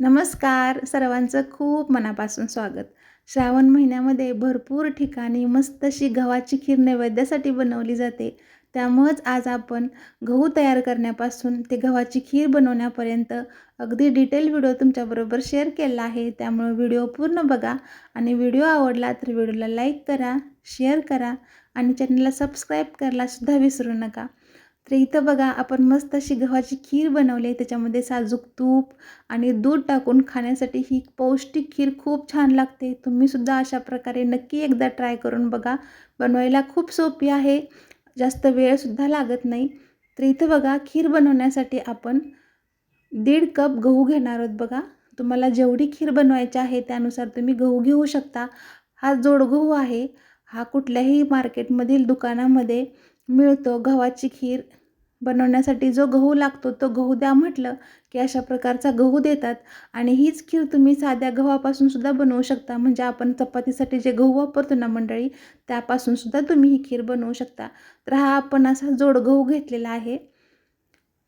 नमस्कार. सर्वांचं खूप मनापासून स्वागत. श्रावण महिन्यामध्ये भरपूर ठिकाणी मस्त अशी गव्हाची खीर नैवेद्यासाठी बनवली जाते. त्यामुळंच आज आपण गहू तयार करण्यापासून ते गव्हाची खीर बनवण्यापर्यंत अगदी डिटेल व्हिडिओ तुमच्याबरोबर शेअर केला आहे. त्यामुळे व्हिडिओ पूर्ण बघा आणि व्हिडिओ आवडला तर व्हिडिओला लाईक करा शेअर करा आणि चॅनलला सबस्क्राईब करायला सुद्धा विसरू नका. तर इथं बघा आपण मस्त अशी गव्हाची खीर बनवली त्याच्यामध्ये साजूक तूप आणि दूध टाकून खाण्यासाठी ही पौष्टिक खीर खूप छान लागते. तुम्हीसुद्धा अशा प्रकारे नक्की एकदा ट्राय करून बघा. बनवायला खूप सोपी आहे. जास्त वेळसुद्धा लागत नाही. तर इथं बघा खीर बनवण्यासाठी आपण दीड कप गहू घेणार आहोत बघा. तुम्हाला जेवढी खीर बनवायची आहे त्यानुसार तुम्ही गहू घेऊ शकता. हा जोड गहू आहे. हा कुठल्याही मार्केटमधील दुकानामध्ये मिळतो गव्हाची खीर. बनवण्यासाठी जो गहू लागतो तो गहू द्या म्हटलं की अशा प्रकारचा गहू देतात. आणि हीच खीर तुम्ही साध्या गव्हापासून सुद्धा बनवू शकता. म्हणजे आपण चपातीसाठी जे गहू वापरतो ना मंडळी त्यापासून सुद्धा तुम्ही ही खीर बनवू शकता. तर हा आपण असा जोड गहू घेतलेला आहे.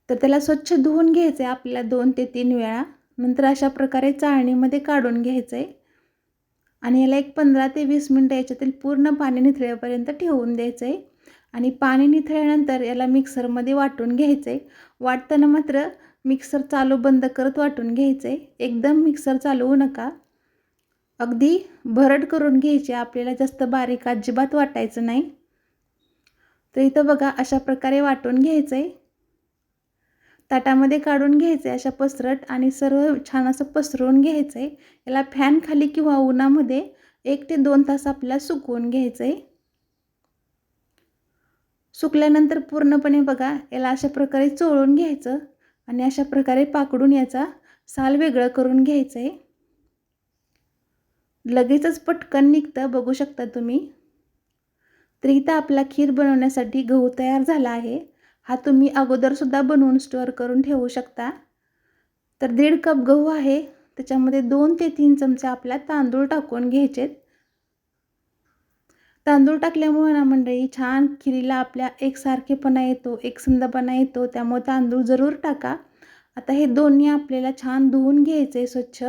तर त्याला स्वच्छ धुवून घ्यायचं आहे आपल्याला दोन ते तीन वेळा. नंतर अशा प्रकारे चाळणीमध्ये काढून घ्यायचं आहे आणि याला एक पंधरा ते वीस मिनटं याच्यातील पूर्ण पाणी निथळेपर्यंत ठेवून द्यायचं आहे आणि पाणी निथळल्यानंतर याला मिक्सरमध्ये वाटून घ्यायचं. आहे वाटताना मात्र मिक्सर चालू बंद करत वाटून घ्यायचं. आहे एकदम मिक्सर चालवू नका. अगदी भरड करून घ्यायचे. आपल्याला जास्त बारीक अजिबात वाटायचं नाही. तर इथं बघा अशा प्रकारे वाटून घ्यायचं. आहे ताटामध्ये काढून घ्यायचं आहे अशा पसरट आणि सर्व छान असं पसरवून घ्यायचं. आहे याला फॅन खाली किंवा उन्हामध्ये एक ते दोन तास आपल्याला सुकवून घ्यायचं. आहे सुकल्यानंतर पूर्णपणे बघा याला अशा प्रकारे चोळून घ्यायचं आणि अशा प्रकारे पाकडून याचा साल वेगळं करून घ्यायचं आहे लगेचच पटकन निघतं बघू शकता तुम्ही. तर इथं आपला खीर बनवण्यासाठी गहू तयार झाला आहे. हा तुम्ही अगोदरसुद्धा बनवून स्टोअर करून ठेवू शकता. तर दीड कप गहू आहे. त्याच्यामध्ये दोन ते तीन चमचे आपल्या तांदूळ टाकून घ्यायचेत. तांदूळ टाकल्यामुळे ना मंडळी छान खिरीला आपल्या एकसारखेपणा येतो एकसंदपणा येतो. त्यामुळे तांदूळ जरूर टाका. आता हे दोन्ही आपल्याला छान धुवून घ्यायचे स्वच्छ.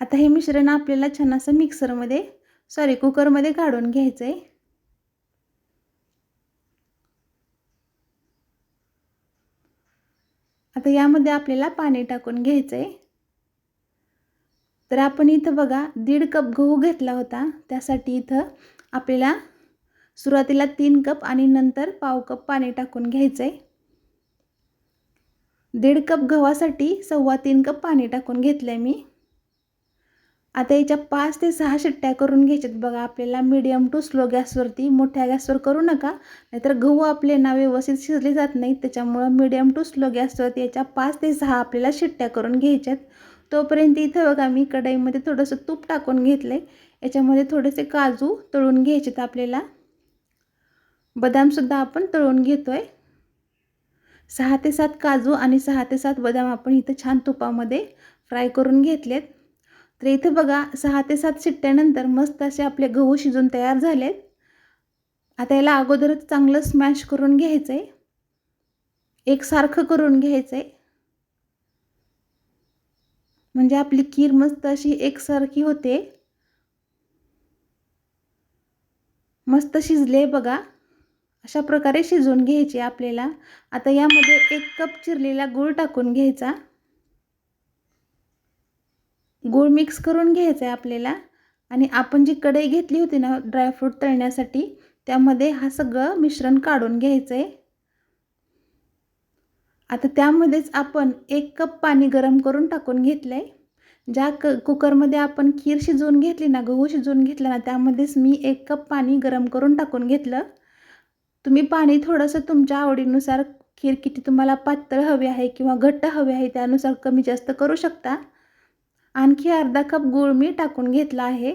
आता हे मिश्रण आपल्याला छान असं मिक्सरमध्ये सॉरी कुकरमध्ये काढून घ्यायचं आहे आता यामध्ये आपल्याला पाणी टाकून घ्यायचं आहे तर आपण इथं बघा दीड कप गहू घेतला होता. त्यासाठी इथं आपल्याला सुरुवातीला तीन कप आणि नंतर पाव कप पाणी टाकून घ्यायचं आहे दीड कप गव्हासाठी सव्वा तीन कप पाणी टाकून घेतलं आहे मी. आता याच्या पाच ते सहा शिट्ट्या करून घ्यायच्यात बघा. आपल्याला मीडियम टू स्लो गॅसवरती मोठ्या गॅसवर करू नका. नाहीतर गहू आपले ना व्यवस्थित शिजले जात नाहीत. त्याच्यामुळं मीडियम टू स्लो गॅसवरती याच्या पाच ते सहा आपल्याला शिट्ट्या करून घ्यायच्यात. तोपर्यंत इथं बघा मी कढईमध्ये थोडंसं तूप टाकून घेतलं आहे याच्यामध्ये थोडेसे काजू तळून घ्यायचेत आपल्याला. बदामसुद्धा आपण तळून घेतो आहे सहा ते सात काजू आणि सहा ते सात बदाम आपण इथं छान तुपामध्ये फ्राय करून घेतलेत. तर इथं बघा सहा ते सात शिट्ट्यानंतर मस्त असे आपले गहू शिजून तयार झालेत. आता याला अगोदरच चांगलं स्मॅश करून घ्यायचं आहे एकसारखं करून घ्यायचं आहे म्हणजे आपली खीर मस्त अशी एकसारखी होते. मस्त शिजले बघा. अशा प्रकारे शिजवून घ्यायची आपल्याला. आता यामध्ये एक कप चिरलेला गूळ टाकून घ्यायचा. गूळ मिक्स करून घ्यायचा आहे आपल्याला. आणि आपण जी कढई घेतली होती ना ड्रायफ्रूट तळण्यासाठी त्यामध्ये हा सगळं मिश्रण काढून घ्यायचं आहे आता त्यामध्येच आपण एक कप पाणी गरम करून टाकून घेतलं आहे ज्या क कुकरमध्ये आपण खीर शिजवून घेतली ना गहू शिजवून घेतला ना त्यामध्येच मी एक कप पाणी गरम करून टाकून घेतलं. तुम्ही पाणी थोडंसं तुमच्या आवडीनुसार खीर किती तुम्हाला पातळ हवी आहे किंवा घट्ट हवे आहे त्यानुसार कमी जास्त करू शकता. आणखी अर्धा कप गूळ मी टाकून घेतला आहे.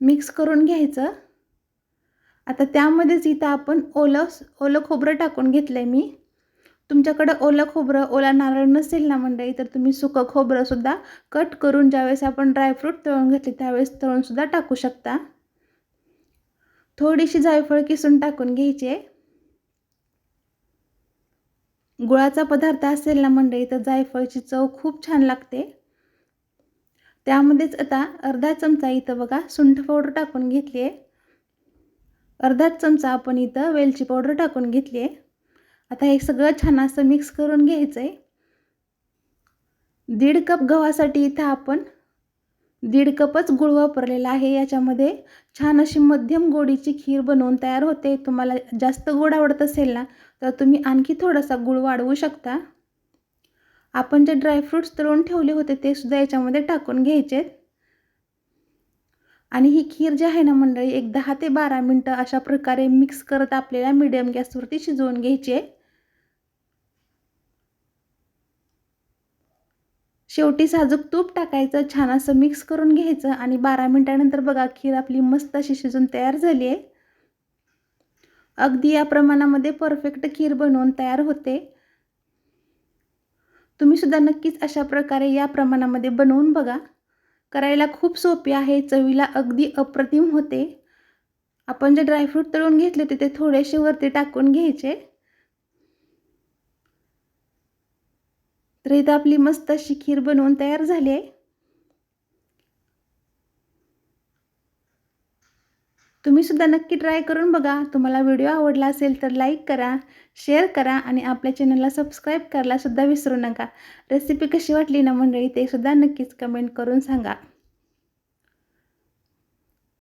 मिक्स करून घ्यायचं. आता त्यामध्येच इथं आपण ओलं ओलं खोबरं टाकून घेतलं आहे मी. तुमच्याकडं ओलं खोबरं ओला नारळ नसेल ना मंडळी तर तुम्ही सुकं खोबरंसुद्धा कट करून ज्यावेळेस आपण ड्रायफ्रूट तळून घेतले त्यावेळेस तळूनसुद्धा टाकू शकता. थोडीशी जायफळ किसून टाकून घ्यायची गुळाचा पदार्थ असेल ना मंडळी तर जायफळची चव खूप छान लागते. त्यामध्येच आता अर्धा चमचा इथं बघा सुंठ पावडर टाकून घेतली आहे. अर्धाच चमचा आपण इथं वेलची पावडर टाकून घेतली आहे. आता हे सगळं छान असं मिक्स करून घ्यायचं आहे दीड कप गव्हासाठी इथं आपण दीड कपच गुळ वापरलेला आहे. याच्यामध्ये छान अशी मध्यम गोडीची खीर बनवून तयार होते. तुम्हाला जास्त गोड आवडत असेल ना तर तुम्ही आणखी थोडासा गुळ वाढवू शकता. आपण जे ड्रायफ्रूट्स तळून ठेवले होते ते सुद्धा याच्यामध्ये टाकून घ्यायचे. आणि ही खीर जी आहे ना मंडळी एक दहा ते बारा मिनटं अशा प्रकारे मिक्स करत आपल्याला मिडियम गॅसवरती शिजवून घ्यायची आहे. शेवटी साजूक तूप टाकायचं छान असं मिक्स करून घ्यायचं आणि बारा मिनटानंतर बघा खीर आपली मस्त अशी शिजून तयार झाली आहे. अगदी या प्रमाणामध्ये परफेक्ट खीर बनवून तयार होते. तुम्हीसुद्धा नक्कीच अशा प्रकारे या प्रमाणामध्ये बनवून बघा. करायला खूप सोपी आहे चवीला अगदी अप्रतिम होते. आपण जे ड्रायफ्रूट तळून घेतले होते ते थोडेसे वरती टाकून घ्यायचे. तर इथं आपली मस्त अशी खीर बनवून तयार झाली आहे. तुम्ही सुद्धा नक्की ट्राय करून बघा. तुम्हाला व्हिडिओ आवडला असेल तर लाईक करा शेअर करा आणि आपल्या चॅनलला सबस्क्राईब करायला सुद्धा विसरू नका. रेसिपी कशी वाटली ना मंडळी ते सुद्धा नक्कीच कमेंट करून सांगा.